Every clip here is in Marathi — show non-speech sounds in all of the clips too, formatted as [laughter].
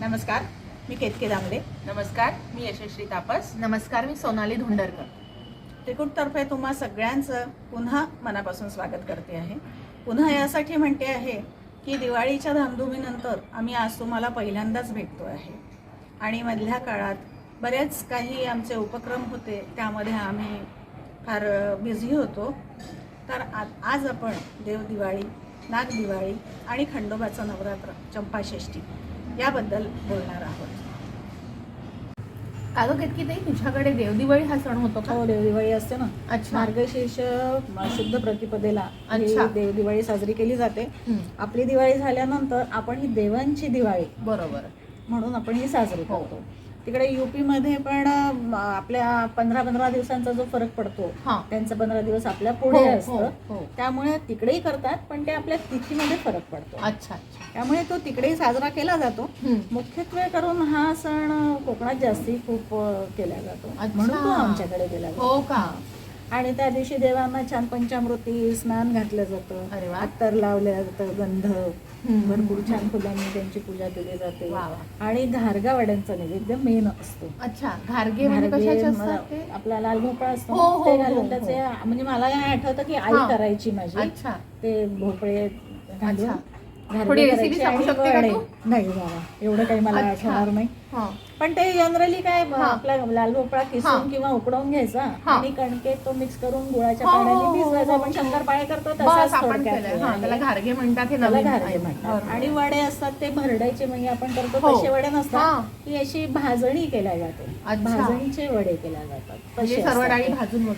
नमस्कार मी केतके दामले. नमस्कार मी यशस्वी तापस. नमस्कार मी सोनाली धुंडरकर. त्रिकूटतर्फे तुम्हा सगळ्यांचं पुन्हा मनापासून स्वागत करते आहे. पुन्हा यासाठी म्हणते आहे की दिवाळीच्या धामधुमीनंतर आम्ही आज तुम्हाला पहिल्यांदाच भेटतो आहे. आणि मधल्या काळात बरेच काही आमचे उपक्रम होते त्यामध्ये आम्ही फार बिझी होतो. तर आ आज आपण देव दिवाळी नाग दिवाळी आणि खंडोबाचं नवरात्र चंपाषष्ठी याबद्दल बोलणार आहोत. अगं केतकी ताई तुझ्याकडे देवदिवाळी हा सण होतो का? हो देवदिवाळी असते ना. अच्छा. मार्गशीर्ष शुद्ध प्रतिपदेला ही अच्छा. देव दिवाळी साजरी केली जाते. आपली दिवाळी झाल्यानंतर आपण ही देवांची दिवाळी बरोबर. म्हणून आपण ही साजरी हो. करतो. तिकडे युपी मध्ये पण आपल्या पंधरा पंधरा दिवसांचा जो फरक पडतो हा. त्यांचं पंधरा दिवस आपल्या हो, पुढे हो, असतं. हो. त्यामुळे तिकडेही करतात पण ते आपल्या तिथीमध्ये फरक पडतो. अच्छा अच्छा. त्यामुळे तो तिकडेही साजरा केला जातो. मुख्यत्वे करून हा सण कोकणात जास्ती खूप केला जातो. म्हणून तो आमच्याकडे केला जातो. हो का? आणि त्या दिवशी देवांना छान पंचामृती स्नान घातलं जातं. अत्तर लावलं जातं गंध. भरपूर छान फुलांनी त्यांची पूजा केली जाते. आणि घारगा वड्यांचा नैवेद्य मेन असतो अच्छा घारगे म्हणजे आपला लाल भोपळा असतो हो, हो, ते हो, घालून. त्याचे म्हणजे मला हे आठवतं की आई. करायची माझी अच्छा ते भोपळे घालून थोडी सांगू शकते का. तू? नाही बाबा एवढं काही मला. आठवणार नाही पण ते जनरली काय. आपला लाल भोपळा. किसून किंवा उकडवून घ्यायचा. आणि कणकेत तो मिक्स करून गुळाच्या हो, हो, पाण्याने हो, भिजवायचा. आपण शंकरपाळे करतो हा. त्याला घारगे म्हणतात हे नवीन घारगे. म्हणतात. आणि वडे असतात ते भरडायचे म्हणजे आपण करतो. तसे वडे. नसतात की अशी भाजणी केल्या जाते. भाजणीचे वडे केल्या जातात म्हणजे सर्व डाळी ते. भाजून.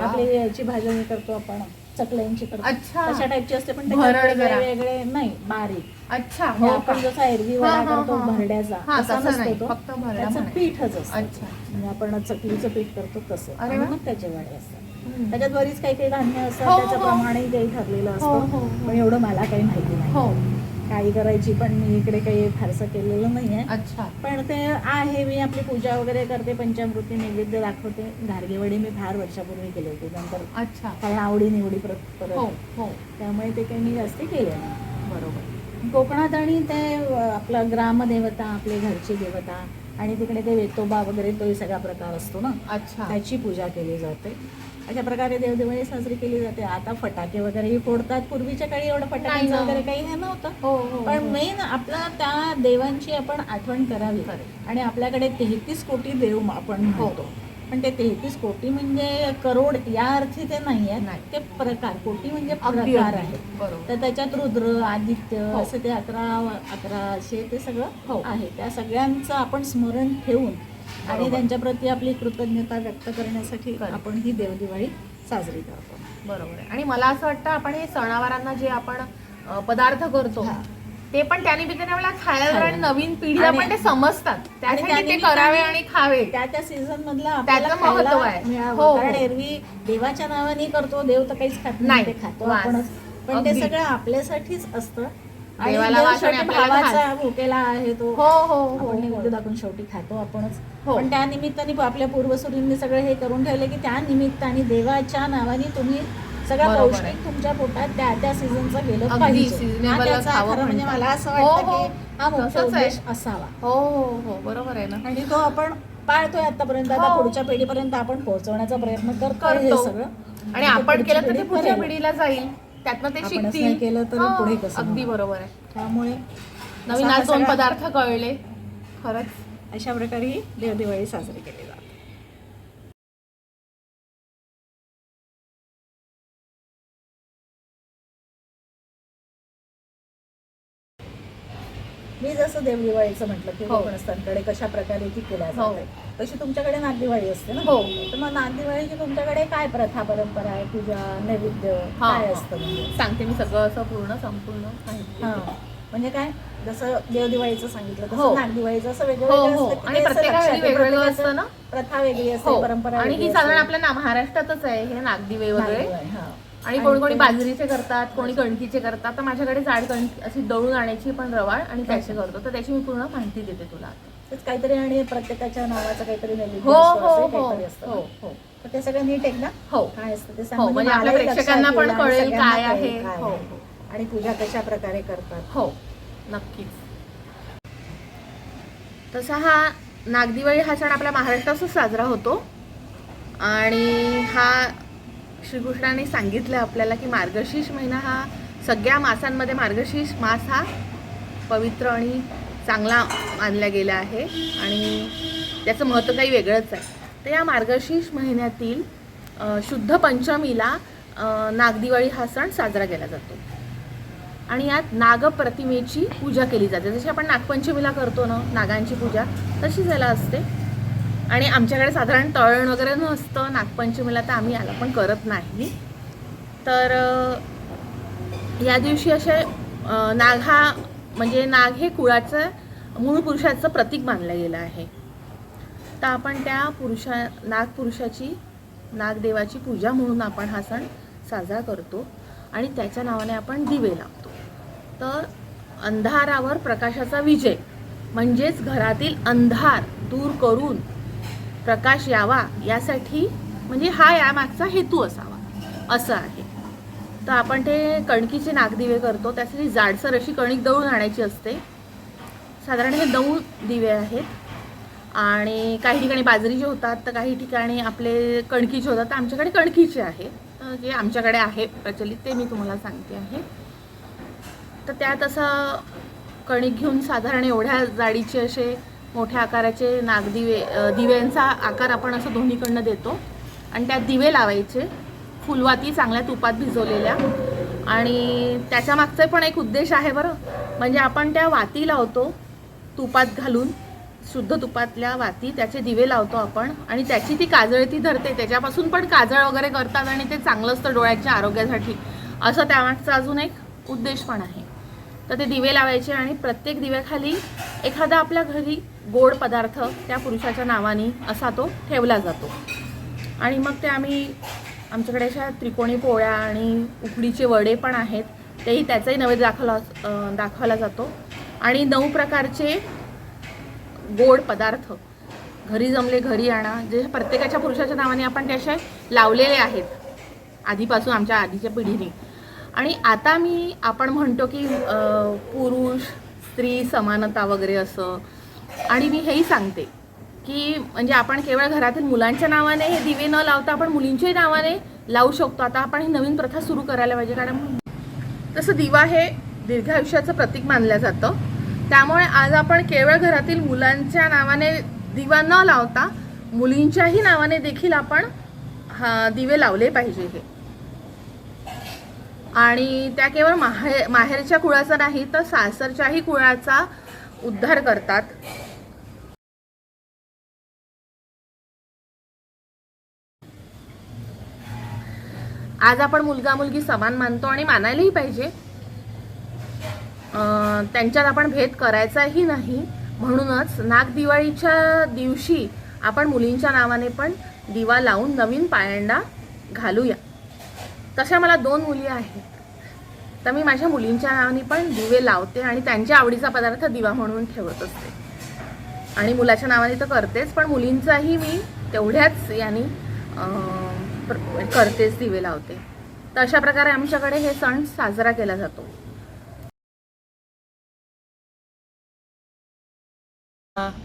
आपली याची भाजणी करतो आपण चकल्यांची अच्छा. तशा टाईपची असते पण भरड त्याच्यात जरा. वेगळे नाही बारीक अच्छा हो आपण का? जसा एरवी हा, वडा हा, करतो हा. भरड्याचा हा, तसा तसं नसतो. तो. फक्त त्याचं म्हणायचं. पीठच असतं अच्छा म्हणजे आपण चकलीचं पीठ करतो तसं अरे आणि वा. मग त्याचे वडे असतात हम्म. त्याच्यात बरीच काही काही धान्य हो, असतात हो, हो. प्रमाणही काही ठरलेलं हो, असतं हो, हो. पण एवढं मला काही माहिती नाही हो काही करायची पण मी इकडे काही फारसं केलेलं नाहीये. अच्छा. पण ते आहे मी आपली पूजा वगैरे करते पंचामृती नैवेद्य दाखवते. घारगेवडी मी फार वर्षापूर्वी केले होते नंतर अच्छा. कारण आवडी निवडी परत हो परत हो. त्यामुळे ते काही मी जास्ती केले नाही. बरोबर. कोकणात आणि ते आपलं ग्रामदेवता आपले घरची देवता आणि तिकडे ते वेतोबा वगैरे तो सगळा प्रकार असतो ना? अच्छा. त्याची पूजा केली जाते. अशा प्रकारे देवदिवाळी साजरी केली जाते आता फटाके वगैरेही फोडतात पूर्वीच्या काळी एवढं ना. वगैरे काही हे नव्हतं हो हो पण हो. मेन आपला त्या देवांची आपण आठवण करावी. आणि आपल्याकडे तेहतीस कोटी देव आपण म्हणतो पण ते तेहतीस कोटी म्हणजे करोड या अर्थी ते नाही. आहेत ते प्रकार कोटी म्हणजे प्रकार बरोबर तर त्याच्यात रुद्र आदित्य. असं ते अकरा अकरा असे ते सगळं. आहे त्या सगळ्यांचं आपण स्मरण ठेवून आणि. त्यांच्याप्रती आपली कृतज्ञता व्यक्त करण्यासाठी. आपण ही देवदिवाळी साजरी करतो बरोबर आहे आणि मला असं वाटतं आपण हे सणावारांना जे आपण पदार्थ करतो. ते पण त्यानिमित्ताने आपल्याला खायला खायला. आणि नवीन पिढीला आणि- पण ते समजतात त्यासाठी ते करावे आणि खावे त्या त्या सीझन मधला त्याचं महत्त्व खायला आहे. हो, कारण हो. एरवी देवाच्या नावाने करतो देव तर काहीच खात नाही. ते खातो वास. आपणच पण ते. सगळं आपल्यासाठीच असतं आणि देवाला देव वास आणि शेवटी आपल्याला भावाचा भुकेला आहे तो हो हो हो आपण निवेद्य हो. दाखवून शेवटी खातो आपणच हो. पण त्या निमित्ताने आपल्या पूर्वसुरींनी सगळं हे करून ठेवले की त्या निमित्ताने देवाच्या नावाने तुम्ही सगळं बरोबर पौष्टिक. तुमच्या पोटात त्या त्या सीझनचं गेलं अगदी पाहिजे seasonable हा त्याचा खावं खरं म्हणजे म्हणतात. मला असं हो, वाटतं हो. की हा मुख्य तसंच आहे. उद्देश असावा हो हो हो बरोबर आहे ना आणि तो आपण पाळतोय आतापर्यंत आता हो. पुढच्या पिढीपर्यंत आपण पोहोचवण्याचा प्रयत्न करतोय हे करतो. सगळं आणि आपण केलं तर ते पुढच्या. पिढीला जाईल त्यातनं ते आपणच शिकतील. केलं तर हा, पुढे कसं अगदी होणार? बरोबर आहे. त्यामुळे नवीन आज दोन पदार्थ कळले. खरंच. अशा प्रकारे ही देवदिवाळी साजरी केली जाते. जसं देवदिवाळीचं म्हटलं की हो. कशा प्रकारे ती केल्या हो. जाते तशी तुमच्याकडे नागदिवाळी असते ना हो. तर मग नागदिवाळीची तुमच्याकडे काय प्रथा परंपरा आहे पूजा नैवेद्य हा, काय हा. असतं म्हणजे सांगते मी सगळं असं पूर्ण संपूर्ण माहिती हा. देते. म्हणजे काय जसं देवदिवाळीचं सांगितलं हो. तसं नागदिवाळीचं असं हो वेगळं हो असतं की आणि ते असं प्रत्येका लक्षात वेळी येतं. वेगवेगळं प्रत्येकाचं असतं ना प्रथा वेगळी असते हो परंपरा आणि वेगळी ही साधारण असते. आपल्या ना महाराष्ट्रातच आहे हे नागदिवे वगैरे नागदिवाळी, हा. आणि कोणी कोणी बाजरीचे करतात कोणी कणकीचे करतात तर माझ्याकडे जाड कणकी अशी दळून आणायची पण रवाळ आणि त्याचे करतो. तर त्याची मी पूर्ण माहिती देते तुला काहीतरी आणि प्रत्येकाच्या नावाचं काहीतरी हो हो हो हो ना. हो तर ते सगळं नीट आहे ना हो. काय असतं ते सांग हो म्हणजे आपल्या प्रेक्षकांना पण कळेल काय आहे. हो आहे. आणि पूजा कशा प्रकारे करतात. हो नक्कीच. तसा हा नागदिवाळी हा सण आपल्या महाराष्ट्रातच साजरा होतो. आणि हा श्रीकृष्णाने सांगितलं आपल्याला की मार्गशीर्ष महिना हा सगळ्या मासांमध्ये मार्गशीर्ष मास हा पवित्र आणि चांगला मानला गेला आहे आणि त्याचं महत्त्व काही वेगळंच आहे. तर या मार्गशीर्ष महिन्यातील शुद्ध पंचमीला नागदिवाळी हा सण साजरा केला जातो. आणि यात नागप्रतिमेची पूजा केली जाते. जशी आपण नागपंचमीला करतो ना नागांची पूजा तशीच याला असते. आणि आमच्याकडे साधारण तळण वगैरे नसतं. नागपंचमीला तर आम्ही याला पण करत नाही. तर या दिवशी असे नाग हा म्हणजे नाग हे कुळाचं मूळ पुरुषाचं प्रतीक मानलं गेलं आहे. तर आपण त्या पुरुषा नागपुरुषाची नागदेवाची पूजा म्हणून आपण हा सण साजरा करतो. आणि त्याच्या नावाने आपण दिवे लावतो. तर अंधारावर प्रकाशाचा विजय म्हणजेच घरातील अंधार दूर करून प्रकाश यावा यासाठी म्हणजे हा यामागचा हेतू असावा. असं आहे. तर आपण ते कणकीचे नागदिवे करतो त्यासाठी जाडसर अशी कणिक दळून आणायची असते. साधारण हे नऊ दिवे आहेत. आणि काही ठिकाणी बाजरीचे होतात तर काही ठिकाणी आपले कणकीचे होतात तर आमच्याकडे कणकीचे आहे तर जे आमच्याकडे आहे प्रचलित ते मी तुम्हाला सांगते आहे. तर त्यात असं कणिक घेऊन साधारण एवढ्या जाडीचे असे मोठ्या आकाराचे नागदिवे दिव्यांचा आकार आपण असं दोन्हीकडनं देतो. आणि त्यात दिवे लावायचे. फुलवाती चांगल्या तुपात भिजवलेल्या. आणि त्याच्या मागचा पण एक उद्देश आहे बरं. म्हणजे आपण त्या वाती लावतो तुपात घालून शुद्ध तुपातल्या वाती त्याचे दिवे लावतो आपण. आणि त्याची ती काजळती धरते. त्याच्यापासून पण काजळ वगैरे करतात आणि ते चांगलं असतं डोळ्याच्या आरोग्यासाठी. असं त्यामागचा अजून एक उद्देश पण आहे. तर ते दिवे लावायचे आणि प्रत्येक दिव्याखाली एखादा आपल्या घरी गोड पदार्थ त्या पुरुषाच्या नावाने असा तो ठेवला जातो. आणि मग ते आम्ही आमच्याकडे अशा त्रिकोणी पोळ्या आणि उकडीचे वडे पण आहेत तेही त्याचाही नैवेद्य दाखवला दाखवला जातो. आणि नऊ प्रकारचे गोड पदार्थ घरी जमले घरी आणा जे प्रत्येकाच्या पुरुषाच्या नावाने आपण ते असे लावलेले आहेत आधीपासून आमच्या आधीच्या पिढीने. आणि आता मी आपण म्हणतो की पुरुष स्त्री समानता वगैरे असं. आणि मी हेही सांगते की म्हणजे आपण केवळ घरातील मुलांच्या नावाने हे दिवे न लावता आपण मुलींच्याही नावाने लावू शकतो. आता आपण ही नवीन प्रथा सुरू करायला पाहिजे. कारण तसं दिवा हे दीर्घायुष्याचं प्रतीक मानलं जातं. त्यामुळे आज आपण केवळ घरातील मुलांच्या नावाने दिवा न लावता मुलींच्याही नावाने देखील आपण हा दिवे लावले पाहिजे हे. आणि त्या केवळ माहे माहेरच्या कुळाचा नाही तर सासरच्याही कुळाचा उद्धार करतात. आज आपण मुलगा मुलगी समान मानतो आणि मानायलाही पाहिजे. त्यांच्यात आपण भेद करायचाही नाही. म्हणूनच नागदिवाळीच्या दिवशी आपण मुलींच्या नावाने पण दिवा लावून नवीन पायंडा घालूया. तशा मला दोन मुली आहेत. तर मी माझ्या मुलींच्या नावाने पण दिवे लावते आणि त्यांच्या आवडीचा पदार्थ दिवा म्हणून ठेवत असते. आणि मुलाच्या नावाने तर करतेच पण मुलींचाही मी तेवढ्याच याने करतेच दिवे लावते. तर अशा प्रकारे आमच्याकडे हे सण साजरा केला जातो.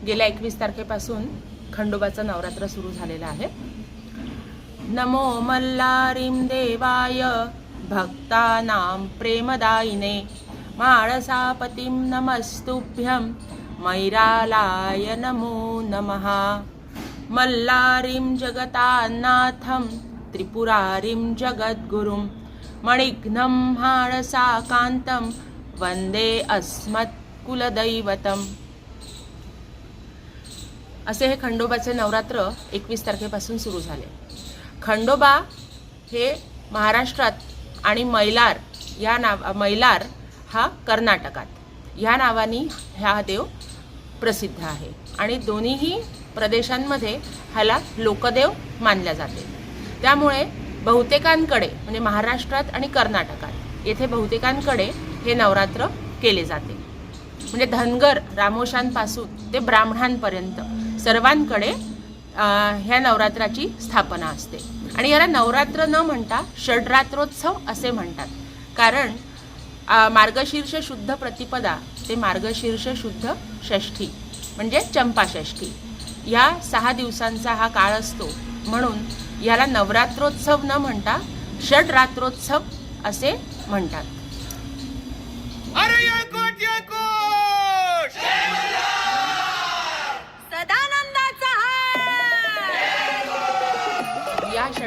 गेल्या एकवीस तारखेपासून खंडोबाचं नवरात्र सुरू झालेलं आहे. नमो मल्लारीं देवाय भक्तानां प्रेमदायिने माळसापतिं नमस्तुभ्यं मैरालाय नमो नमः। मल्लारीं जगतान्नाथं त्रिपुरारिं जगद्गुरुं मणिघ्नं हाणसाकान्तं वन्दे अस्मत्कुलदैवतम्। असे हे खंडोबाचे नवरात्र एकवीस तारखेपासून सुरू झाले. खंडोबा हे महाराष्ट्रात आणि मैलार या नाव मैलार हा कर्नाटकात. ह्या नावाने हा देव प्रसिद्ध आहे. आणि दोन्हीही प्रदेशांमध्ये ह्याला लोकदेव मानल्या जाते. त्यामुळे बहुतेकांकडे म्हणजे महाराष्ट्रात आणि कर्नाटकात येथे बहुतेकांकडे हे नवरात्र केले जाते. म्हणजे धनगर रामोशांपासून ते ब्राह्मणांपर्यंत सर्वांकडे ह्या नवरात्राची स्थापना असते. आणि याला नवरात्र न म्हणता षड्रात्रोत्सव असे म्हणतात. कारण मार्गशीर्ष शुद्ध प्रतिपदा ते मार्गशीर्ष शुद्ध षष्ठी म्हणजे चंपाषष्ठी या सहा दिवसांचा हा काळ असतो. म्हणून याला नवरात्रोत्सव न म्हणता षडरात्रोत्सव असे म्हणतात.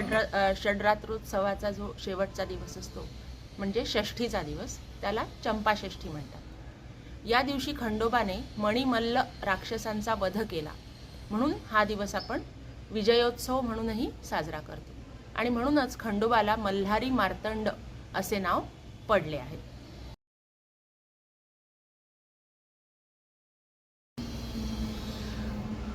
षड्र षड्रात्रोत्सवाचा षडरात्रोत्सवाचा जो शेवटचा दिवस असतो म्हणजे षष्ठीचा दिवस त्याला चंपाषष्ठी म्हणतात. या दिवशी खंडोबाने मणिमल्ल राक्षसांचा वध केला. म्हणून हा दिवस आपण विजयोत्सव म्हणूनही साजरा करतो. आणि म्हणूनच खंडोबाला मल्हारी मार्तंड असे नाव पडले आहे.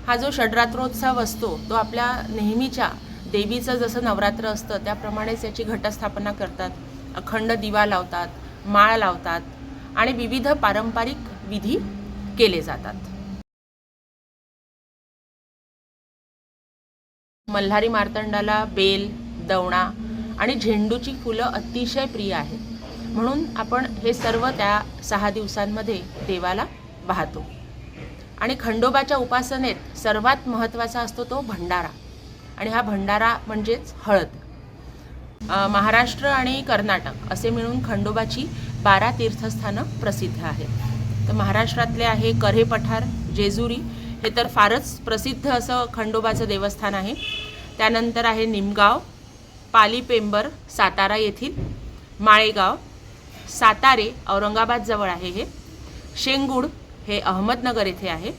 हा जो षडरात्रोत्सव असतो तो आपल्या नेहमीच्या देवीचं जसं नवरात्र असतं त्याप्रमाणेच याची घटस्थापना करतात. अखंड दिवा लावतात माळ लावतात आणि विविध पारंपरिक विधी केले जातात. मल्हारी मार्तंडाला बेल दवणा आणि झेंडूची फुलं अतिशय प्रिय आहेत. म्हणून आपण हे सर्व त्या सहा दिवसांमध्ये देवाला वाहतो. आणि खंडोबाच्या उपासनेत सर्वात महत्त्वाचा असतो तो भंडारा. आणि हा भंडारा म्हणजेच हळद. महाराष्ट्र आणि कर्नाटक असे मिळून खंडोबाची बारा तीर्थस्थानं प्रसिद्ध आहेत. तर महाराष्ट्रातले आहे करे पठार जेजुरी हे तर फारच प्रसिद्ध असं खंडोबाचं देवस्थान आहे. त्यानंतर आहे निमगाव पालीपेंबर सातारा येथील माळेगाव सातारे औरंगाबादजवळ आहे हे. शेंगूड हे अहमदनगर येथे आहे.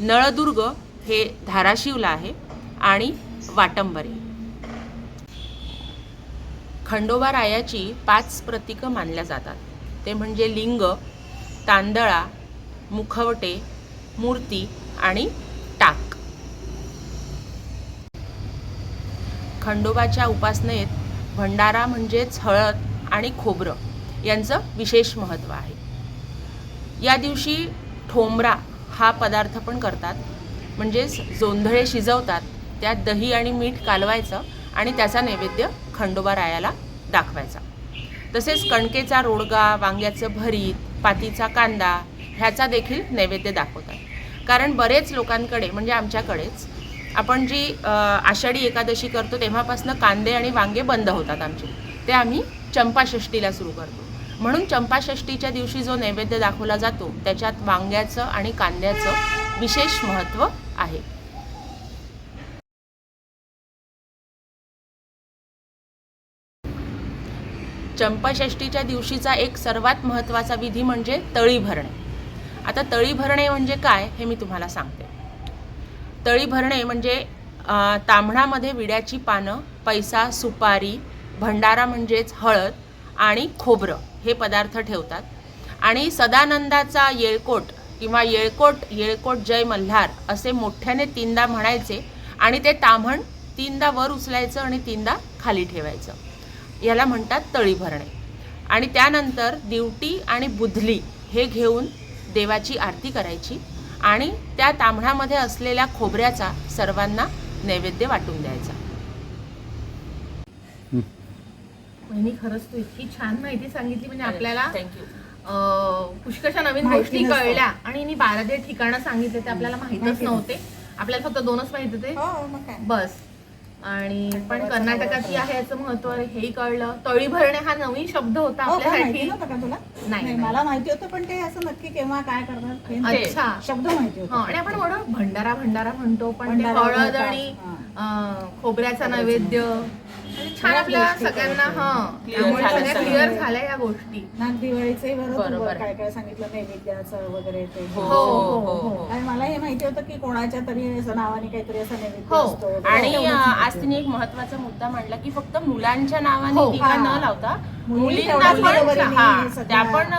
नळदुर्ग हे धाराशिवला आहे. आणि वाटंबरे. खंडोबा रायाची पाच प्रतीकं मानल्या जातात. ते म्हणजे लिंग तांदळा मुखवटे मूर्ती आणि टाक. खंडोबाच्या उपासनेत भंडारा म्हणजेच हळद आणि खोबरं यांचं विशेष महत्त्व आहे. या दिवशी ठोंबरा हा पदार्थ पण करतात. म्हणजेच जोंधळे शिजवतात. त्यात दही आणि मीठ कालवायचं आणि त्याचा नैवेद्य खंडोबा रायाला दाखवायचा. तसेच कणकेचा रोडगा वांग्याचं भरीत पातीचा कांदा ह्याचा देखील नैवेद्य दाखवतात. कारण बरेच लोकांकडे म्हणजे आमच्याकडेच आपण जी आषाढी एकादशी करतो तेव्हापासून कांदे आणि वांगे बंद होतात आमचे. ते आम्ही चंपाषष्ठीला सुरू करतो. म्हणून चंपाषष्ठीच्या दिवशी जो नैवेद्य दाखवला जातो त्याच्यात वांग्याचं आणि कांद्याचं विशेष महत्त्व आहे. चंपाषष्टीच्या दिवशीचा एक सर्वात महत्त्वाचा विधी म्हणजे तळी भरणे. आता तळी भरणे म्हणजे काय हे मी तुम्हाला सांगते. तळी भरणे म्हणजे तांबणामध्ये विड्याची पानं पैसा सुपारी भंडारा म्हणजेच हळद आणि खोबरं हे पदार्थ ठेवतात. आणि सदानंदाचा येळकोट किंवा येळकोट येळकोट जय मल्हार असे मोठ्याने तीनदा म्हणायचे आणि ते ताम्हण तीनदा वर उचलायचं आणि तीनदा खाली ठेवायचं. याला म्हणतात तळी भरणे. आणि त्यानंतर दिवटी आणि बुधली हे घेऊन देवाची आरती करायची आणि त्या ताम्हणामध्ये असलेल्या खोबऱ्याचा सर्वांना नैवेद्य वाटून द्यायचा. वहिनी खरंच तू इतकी छान माहिती सांगितली. म्हणजे आपल्याला थँक्यू अं, पुष्कळशा नवीन माहिती गोष्टी. कळल्या आणि मी बारा जे ठिकाणं सांगितले ते आपल्याला माहितच माहिती नव्हते. आपल्याला फक्त दोनच माहीत होते. हो मग काय? बस. आणि पण कर्नाटकात. आहे याचं महत्त्व हेही कळलं तळी भरणे हा नवीन शब्द होता हो माहिती आपल्यासाठी नव्हतं का तुला नाही, नाही. मला माहिती होतं पण ते असं नक्की केव्हा काय करणार हे नाही. अच्छा शब्द माहिती हा होता आणि आपण म्हणून भंडारा भंडारा म्हणतो पण ते भंडारा हळद. आणि हा. अं, खोबऱ्याचा नैवेद्य छान आपल्या सगळ्यांना. हा त्यामुळे सगळ्या. क्लिअर झाल्या या गोष्टी नाग दिवाळीचंही बरं बरोबर. काय काय सांगितलं नैवेद्याचं वगैरे ते हो हो, हो हो, हो. आणि मला हे माहिती होतं की कोणाच्या तरी नावाने काहीतरी असं नैवेद्य हो. असतो. आणि आज तिने एक महत्त्वाचा मुद्दा मांडला की फक्त मुलांच्या नावाने दिवा. न लावता मुली मुलींना पण त्या पण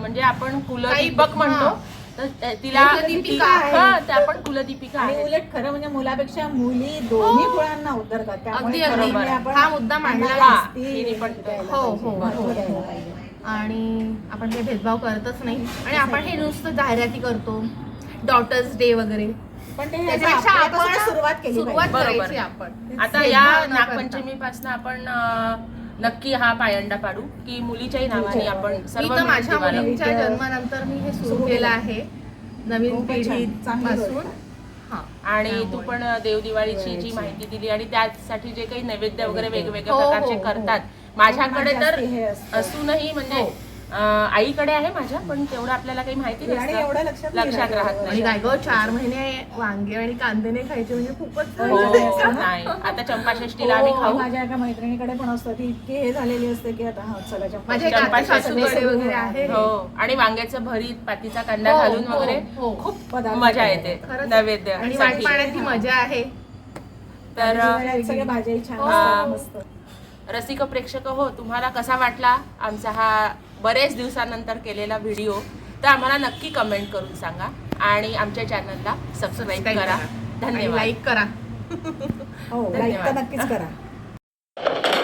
म्हणजे आपण कुलदीपक म्हणतो. तर तिला कुलदीपिका ती- आहे. हा, त्या पण कुलदीपिका आणि उलट खरं म्हणजे मुलापेक्षा मुली दोन्ही कुळांना उद्धरतात त्यामुळे अगदी, खरं अगदी. म्हणजे आपण हा मुद्दा मांडला. हा, जास्ती हिने पण- द्यायला हो, पाहिजे, हो, महत्त्व हो. द्यायला पाहिजे. आणि आपण काही भेदभाव करतच नाही आणि आपण हे नुसतं जाहिराती करतो डॉटर्स डे वगैरे पण ते त्याच्यापेक्षा आपण सुरुवात केली सुरुवात पाहिजे. बरोबर. करायची आपण आता भेदभाव या न करता. नागपंचमीपासून आपण अ, नक्की हा पायंडा पाडू की मुलीच्याही नावाने आपण मी सर्व तर माझ्या. मुलींच्या जन्मानंतर मी हे सुरू केलं. आहे नवीन छान. गोष्ट. हा आणि तू. पण देव दिवाळीची जी. माहिती दिली आणि त्यासाठी जे काही नैवेद्य वगैरे. वेगवेगळ्या हो, हो, प्रकारचे हो. करतात माझ्याकडे खूप तर हे असतं. असूनही म्हणजे हो. आईकडे आहे माझ्या पण तेवढं आपल्याला काही माहिती आणि एवढं लक्षात नाही लक्षात राहत. आणि नाही. काय गं चार महिने वांगे आणि कांदे नाही खायचे म्हणजे खूपच हो हो. नाही आता चंपाषष्टीला आम्ही हो, खाऊ. माझ्या एका मैत्रिणीकडे पण असतं ती इतकी हे झालेली असते की आता हा चला वगैरे आहे. हो आणि वांग्याचं भरीत पातीचा कांदा घालून वगैरे. खूप पदार्थ मजा. येते. नैवेद्य आणि वाट पाण्याची मजा आहे. तर सगळ्या छान मस्त. रसिक प्रेक्षक हो तुम्हाला कसा वाटला आमचा हा बरेच दिवसानंतर केलेला व्हिडिओ तर आम्हाला नक्की कमेंट करून सांगा आणि आमच्या चॅनलला सबस्क्राईब करा. धन्यवाद. लाईक करा. [laughs] हो लाईक तर धन्यवाद. नक्कीच करा. [laughs]